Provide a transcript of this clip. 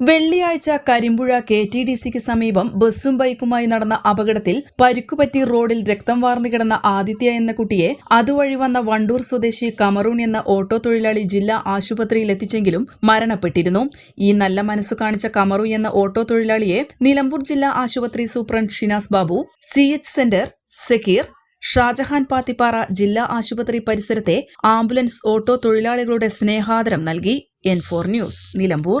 വെള്ളിയാഴ്ച Karimpuzha K T D സിക്ക് സമീപം ബസ്സും ബൈക്കുമായി നടന്ന അപകടത്തിൽ പരുക്കുപറ്റി റോഡിൽ രക്തം വാർന്നു കിടന്ന ആദിത്യ എന്ന കുട്ടിയെ അതുവഴി വന്ന വണ്ടൂർ സ്വദേശി കമറൂൺ എന്ന ഓട്ടോ തൊഴിലാളി ജില്ലാ ആശുപത്രിയിൽ എത്തിച്ചെങ്കിലും മരണപ്പെട്ടിരുന്നു. ഈ നല്ല മനസ്സു കാണിച്ച കമറു എന്ന ഓട്ടോ തൊഴിലാളിയെ നിലമ്പൂർ ജില്ലാ ആശുപത്രി superintendent Shinas Babu C H centre Zakir Shahjahan Pathippara ജില്ലാ ആശുപത്രി പരിസരത്തെ ആംബുലൻസ് ഓട്ടോ തൊഴിലാളികളുടെ സ്നേഹാദരം നൽകി. N four news Nilambur.